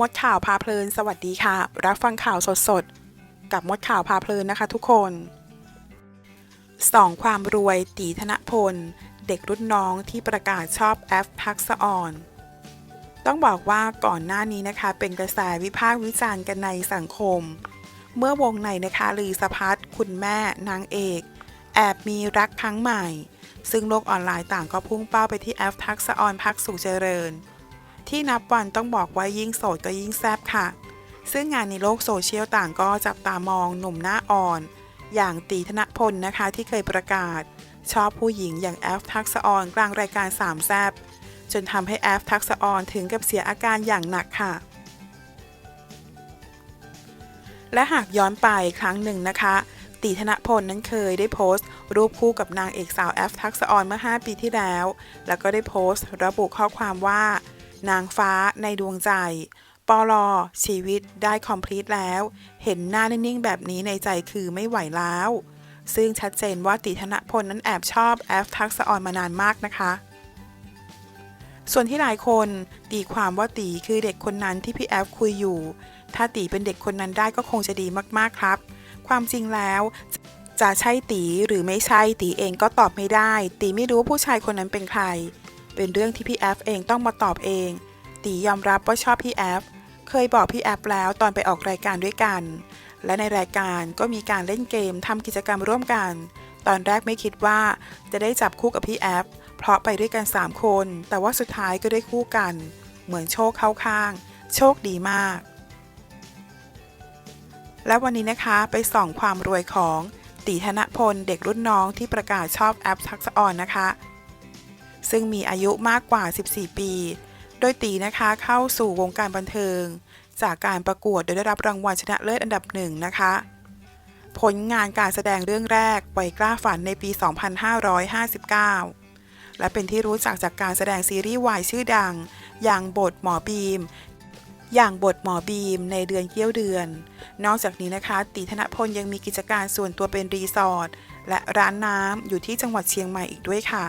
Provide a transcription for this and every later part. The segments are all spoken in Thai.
มดข่าวพาเพลิน สวัสดีค่ะ รับฟังข่าวสดๆ กับมดข่าวพาเพลินนะคะทุกคนสองความรวยตีธนพล เด็กรุ่นน้องที่ประกาศชอบแอฟทักษออน ต้องบอกว่าก่อนหน้านี้นะคะ เป็นกระแสวิพากษ์วิจารณ์กันในสังคม เมื่อวงในนะคะลีสพัฒน์คุณแม่นางเอก แอบมีรักครั้งใหม่ ซึ่งโลกออนไลน์ต่างก็พุ่งเป้าไปที่แอฟทักษออนพักสุขเจริญ ที่นับวันต้องบอกว่ายิ่งโสดก็ยิ่งแซบค่ะ ซึ่งงานในโลกโซเชียลต่างก็จับตามองหนุ่มหน้าอ่อน อย่างตีธนพลนะคะที่เคยประกาศ ชอบผู้หญิงอย่างแอฟทักษะออนกลางรายการสามแซบจนทำให้แอฟทักษะออนถึงกับเสียอาการอย่างหนักค่ะ และหากย้อนไปครั้งหนึ่งนะคะตีธนพลนั้นเคยได้โพสต์ รูปคู่กับนางเอกสาวแอฟทักษะออนเมื่อ 5 ปีที่แล้ว แล้วก็ได้โพสต์ ระบุข้อความว่า นางฟ้าในดวงใจปอลอชีวิตได้คอมพลีทแล้ว เห็นหน้านิ่งๆ แบบนี้ในใจคือไม่ไหวแล้ว ซึ่งชัดเจนว่าตีธนพลนั้นแอบชอบแอฟทักษออนมานานมากนะคะ ส่วนที่หลายคนตีความว่าตีคือเด็กคนนั้นที่พี่แอฟคุยอยู่ ถ้าตีเป็นเด็กคนนั้นได้ก็คงจะดีมากๆครับ ความจริงแล้วจะใช่ตีหรือไม่ใช่ตีเองก็ตอบไม่ได้ ตีไม่รู้ผู้ชายคนนั้นเป็นใคร เป็นเรื่องที่พี่แอฟเองต้องมาตอบเอง ตียอมรับว่าชอบพี่แอฟ เคยบอกพี่แอฟแล้วตอนไปออกรายการด้วยกัน และในรายการก็มีการเล่นเกมทำกิจกรรมร่วมกัน ตอนแรกไม่คิดว่าจะได้จับคู่กับพี่แอฟ เพราะไปด้วยกัน 3 คน แต่ว่าสุดท้ายก็ได้คู่กัน เหมือนโชคเข้าข้าง โชคดีมาก และวันนี้นะคะไปส่องความรวยของตีธนพลเด็กรุ่นน้องที่ประกาศชอบแอปทักษะออนนะคะ ซึ่งมีอายุมากกว่า 14 ปี โดยตีนะคะเข้าสู่วงการบันเทิง จากการประกวดโดยได้รับรางวัลชนะเลิศอันดับหนึ่งนะคะ ผลงานการแสดงเรื่องแรกไวยกล้าฝันในปี 2559 และเป็นที่รู้จักจากการแสดงซีรีส์วายชื่อดัง อย่างบทหมอบีมอย่างบทหมอบีมในเดือนเกี้ยวเดือน นอกจากนี้นะคะ ตีธนพลยังมีกิจการส่วนตัวเป็นรีสอร์ทและร้านน้ำอยู่ที่จังหวัดเชียงใหม่อีกด้วยค่ะ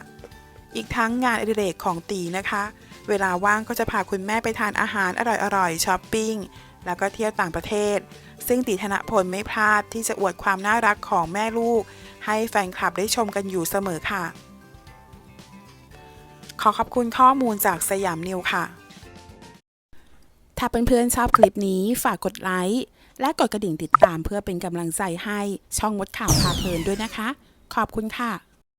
อีกทั้งงานอดิเรกของตีนะคะ เวลาว่างก็จะพาคุณแม่ไปทานอาหารอร่อยๆช้อปปิ้ง แล้วก็เที่ยวต่างประเทศ ซึ่งตีธนพลไม่พลาดที่จะอวดความน่ารักของแม่ลูก ให้แฟนคลับได้ชมกันอยู่เสมอค่ะ ขอขอบคุณข้อมูลจากสยามนิวค่ะ ถ้าเพื่อนๆชอบคลิปนี้ฝากกดไลค์และกดกระดิ่งติดตามเพื่อเป็นกำลังใจให้ช่องมดข่าวพาเพลินด้วยนะคะ ขอบคุณค่ะ